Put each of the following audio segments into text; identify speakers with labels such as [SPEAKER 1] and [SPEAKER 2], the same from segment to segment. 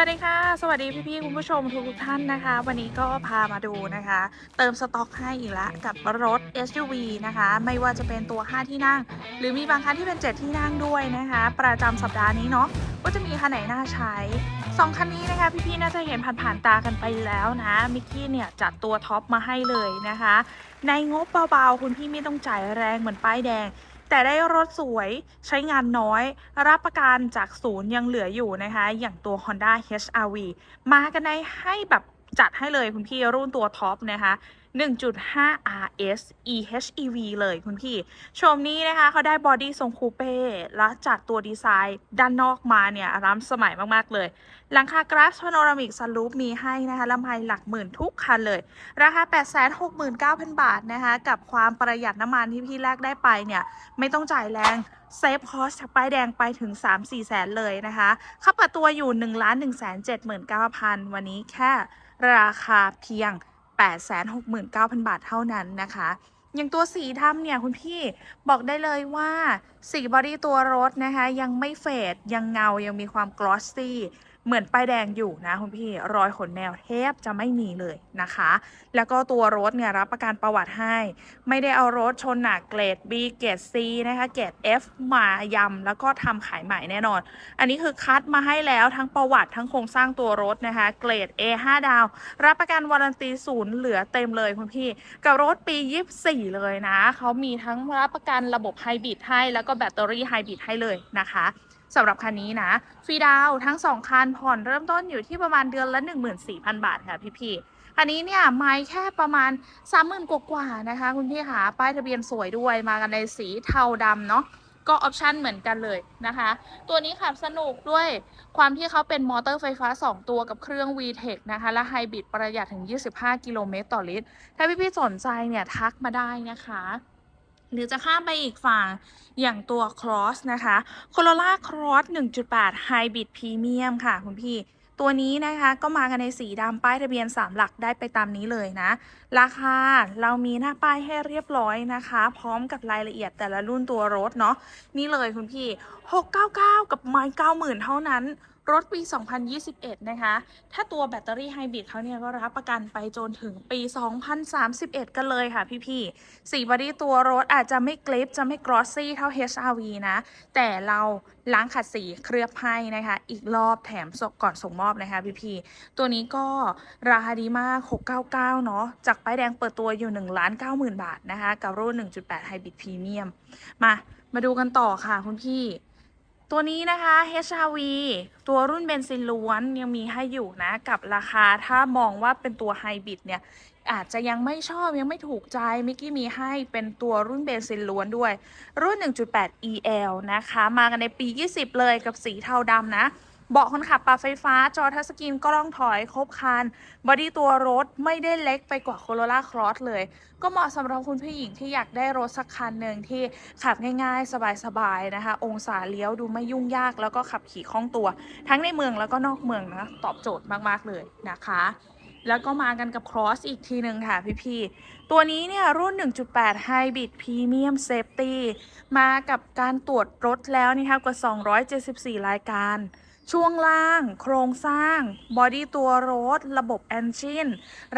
[SPEAKER 1] วัสดีค่ะ สวัสดีพี่ๆคุณผู้ชมทุกทุกๆท่านนะคะ วันนี้ก็พามาดูนะคะ เติมสต็อกให้อีกละกับรถ SUV นะคะ ไม่ว่าจะเป็นตัว 5 ที่นั่ง หรือมีบางคันที่เป็น 7 ที่นั่งด้วยนะคะ ประจำสัปดาห์นี้เนาะว่าจะมีคันไหนน่าใช้สองคันนี้นะคะพี่ๆน่าจะเห็นผ่านๆตากันไปแล้วนะมิกกี้เนี่ยจัดตัวท็อปมาให้เลยนะคะ ในงบเบาๆ คุณพี่ไม่ต้องจ่ายแรงเหมือนป้ายแดง แต่ได้รถสวยใช้งานน้อย รับประกันจากศูนย์ยังเหลืออยู่นะคะ อย่างตัว Honda HR-V มากันในให้แบบจัดให้เลยคุณพี่รุ่นตัวท็อปนะคะ 1.5 RS EHEV เลยคุณพี่ โฉมนี้นะคะเขาได้บอดี้ทรงคูเป้ และจัดตัวดีไซน์ด้านนอกมาเนี่ยล้ำสมัยมาก ๆ เลย หลังคากราสพาโนรามิกซันรูปมีให้นะคะลำไพหลักหมื่นทุกคันเลย ราคา 869,000 บาทนะคะ กับความประหยัดน้ำมันที่พี่แรกได้ไปเนี่ย ไม่ต้องจ่ายแรงเซฟคอสจากป้ายแดงไปถึง 3-4 แสนเลยนะคะค่าเปิดตัวอยู่ 1 1 7 9 0 0 0 วันนี้แค่ราคาเพียง 869,000 บาทเท่านั้นนะคะอย่างตัวสีดำเนี่ยคุณพี่บอกได้เลยว่าสีบอดี้ตัวรถนะคะ ยังไม่เฟดยังเงายังมีความกลอสซี่ เหมือนป้ายแดงอยู่นะคุณพี่รอยขนแมวแทบจะไม่มีเลยนะคะ แล้วก็ตัวรถเนี่ยรับประกันประวัติให้ ไม่ได้เอารถชนหนักเกรด B เกรด C นะคะเกรด F มายำแล้วก็ทำขายใหม่แน่นอน อันนี้คือคัดมาให้แล้วทั้งประวัติทั้งโครงสร้างตัวรถนะคะเกรด A 5 ดาว รับประกันวารันตีศูนย์เหลือเต็มเลยคุณพี่ กับรถปี 24 เลยนะเขามีทั้งรับประกันระบบไฮบริดให้แล้วก็แบตเตอรี่ไฮบริดให้เลยนะคะ สำหรับคันนี้นะฟรีดาวทั้ง 2 คันผ่อนเริ่มต้นอยู่ที่ประมาณเดือนละ 14,000 บาทค่ะพี่ๆอันนี้เนี่ยไม่แค่ประมาณ 30,000 กว่าๆนะคะ คุณพี่คะป้ายทะเบียนสวยด้วยมากันในสีเทาดำเนาะก็ออปชันเหมือนกันเลยนะคะ ตัวนี้ขับสนุกด้วยความที่เขาเป็นมอเตอร์ไฟฟ้า 2 ตัวกับเครื่อง VTEC นะคะ และไฮบริดประหยัดถึง 25 กิโลเมตรต่อลิตร ถ้าพี่ๆสนใจเนี่ยทักมาได้นะคะ หรือจะข้ามไปอีกฝั่งอย่างตัว Cross นะคะ Corolla Cross 1.8 Hybrid Premium ค่ะคุณพี่ ตัวนี้นะคะก็มากันในสีดำป้ายทะเบียน 3 หลักได้ไปตามนี้เลยนะ ราคาเรามีหน้าป้ายให้เรียบร้อยนะคะ พร้อมกับรายละเอียดแต่ละรุ่นตัวรถเนาะนี่เลยคุณพี่ 699 กับไม้90,000 เท่านั้น รถปี 2021 นะคะ ถ้าตัวแบตเตอรี่ไฮบริดเขาเนี่ยก็รับประกันไปจนถึงปี 2031 กันเลยค่ะพี่ๆสีบอดี้ตัวรถอาจจะไม่กลิปจะไม่กรอสซี่เท่า HRV นะ แต่เราล้างขัดสีเคลือบให้นะคะ อีกรอบแถมสก่อนส่งมอบนะคะพี่ๆตัวนี้ก็ราคาดีมาก 699 เนาะ จากป้ายแดงเปิดตัวอยู่1ล้าน90,000บาทนะคะ กับรุ่น 1.8 Hybrid Premium มา มาดูกันต่อค่ะคุณพี่ ตัวนี้นะคะ HRV ตัวรุ่นเบนซินล้วนยังมีให้อยู่นะ กับราคาถ้ามองว่าเป็นตัวไฮบริดเนี่ย อาจจะยังไม่ชอบยังไม่ถูกใจมิกกี้มีให้เป็นตัวรุ่นเบนซินล้วนด้วย รุ่น 1.8 EL นะคะ มากันในปี 20 เลยกับสีเทาดำนะ เบาะคนขับปรับไฟฟ้าจอทัชสกรีนกล้องถอยครบคันบอดี้ตัวรถไม่ได้เล็กไปกว่า Corolla Cross เลย ก็เหมาะสำหรับคุณผู้หญิงที่อยากได้รถสักคันหนึ่งที่ขับง่ายๆ สบายๆนะคะ องศาเลี้ยวดูไม่ยุ่งยากแล้วก็ขับขี่คล่องตัว ทั้งในเมืองแล้วก็นอกเมืองนะตอบโจทย์มากๆเลยนะคะแล้วก็มากันกับ Cross อีกทีหนึ่งค่ะพี่ๆตัวนี้เนี่ยรุ่น 1.8 Hybrid Premium Safety มากับการตรวจรถแล้วนะคะกว่า 274 รายการ ช่วงล่าง โครงสร้าง บอดี้ตัวรถ ระบบ Engine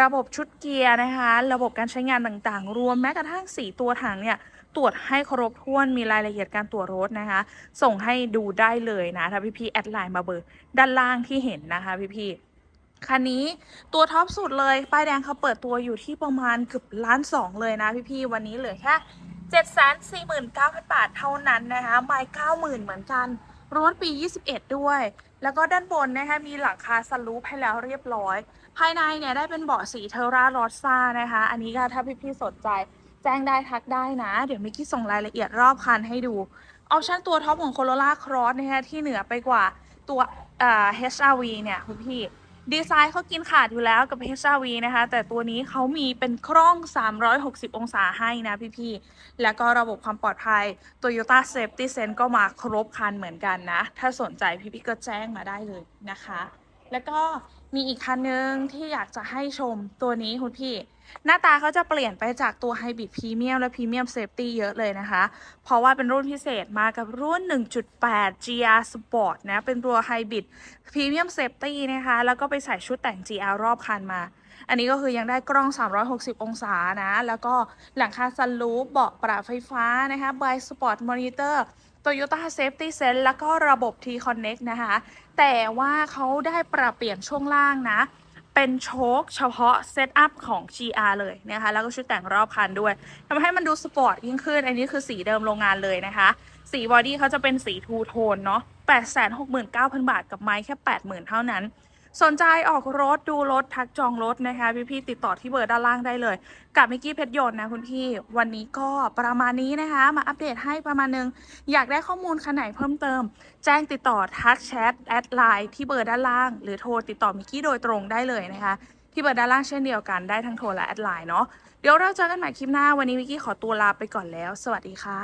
[SPEAKER 1] ระบบชุดเกียร์นะคะ ระบบการใช้งานต่างๆ รวมแม้กระทั่ง 4 ตัวถังเนี่ย ตรวจให้ครบถ้วน มีรายละเอียดการตรวจรถนะคะ ส่งให้ดูได้เลยนะ ถ้าพี่ๆแอดไลน์มาเบอร์ ด้านล่างที่เห็นนะคะพี่ๆคันนี้ตัวท็อปสุดเลย ป้ายแดงเขาเปิดตัวอยู่ที่ประมาณเกือบล้านสองเลยนะพี่ๆ วันนี้เหลือแค่เจ็ดแสนสี่หมื่นเก้าพันบาทเท่านั้นนะคะ ไม่เก้าหมื่นเหมือนกัน รถปี 21 ด้วย แล้วก็ด้านบนนะคะมีหลังคาสลูปให้แล้วเรียบร้อย ภายในเนี่ยได้เป็นเบาะสีเทอร่ารอสซ่านะคะ อันนี้ก็ถ้าพี่ๆสนใจแจ้งได้ทักได้นะ เดี๋ยวมิกกี้ส่งรายละเอียดรอบคันให้ดูออปชั่นตัวท็อปของโคโรล่าครอสนะคะที่เหนือไปกว่าตัวเอ่อ HRV เนี่ยคุณพี่ ดีไซน์เขากินขาดอยู่แล้วกับ HRV นะคะ แต่ตัวนี้เขามีเป็นกล้อง 360 องศาให้นะพี่ๆ แล้วก็ระบบความปลอดภัย Toyota Safety Sense ก็มาครบคันเหมือนกันนะ ถ้าสนใจพี่ๆ ก็แจ้งมาได้เลยนะคะ แล้วก็มีอีกคันนึงที่อยากจะให้ชมตัวนี้คุณพี่ หน้าตาเขาจะเปลี่ยนไปจากตัวไฮบริดพรีเมียมและพรีเมียมเซฟตี้เยอะเลยนะคะ เพราะว่าเป็นรุ่นพิเศษมากับรุ่น 1.8 GR Sport นะ เป็นตัวไฮบริดพรีเมียมเซฟตี้นะคะ แล้วก็ไปใส่ชุดแต่ง GR รอบคันมา อันนี้ก็คือยังได้กล้อง 360 องศานะ แล้วก็หลังคาซันรูฟเบาะปรับไฟฟ้านะคะ by Sport Monitor Toyota Safety Sense แล้วก็ระบบ T-Connect นะคะ แต่ว่าเขาได้ปรับเปลี่ยนช่วงล่างนะ เป็นโชคเฉพาะเซตอัพของ GR เลยนะคะ แล้วก็ชุดแต่งรอบคันด้วยทำให้มันดูสปอร์ตยิ่งขึ้น อันนี้คือสีเดิมโรงงานเลยนะคะ สีบอดี้เขาจะเป็นสีทูโทนเนาะ869,000 บาทกับไม้แค่ 80,000 เท่านั้น สนใจออกรถดูรถทักจองรถนะคะ พี่ๆติดต่อที่เบอร์ด้านล่างได้เลย กับมิกกี้เพชรยนต์นะคุณพี่ วันนี้ก็ประมาณนี้นะคะ มาอัปเดตให้ประมาณนึง อยากได้ข้อมูลคันไหนเพิ่มเติม แจ้งติดต่อทักแชทแอดไลน์ที่เบอร์ด้านล่าง หรือโทรติดต่อมิกกี้โดยตรงได้เลยนะคะ ที่เบอร์ด้านล่างเช่นเดียวกันได้ทั้งโทรและแอดไลน์เนาะเดี๋ยวเราเจอกันใหม่คลิปหน้าวันนี้มิกกี้ขอตัวลาไปก่อนแล้ว สวัสดีค่ะ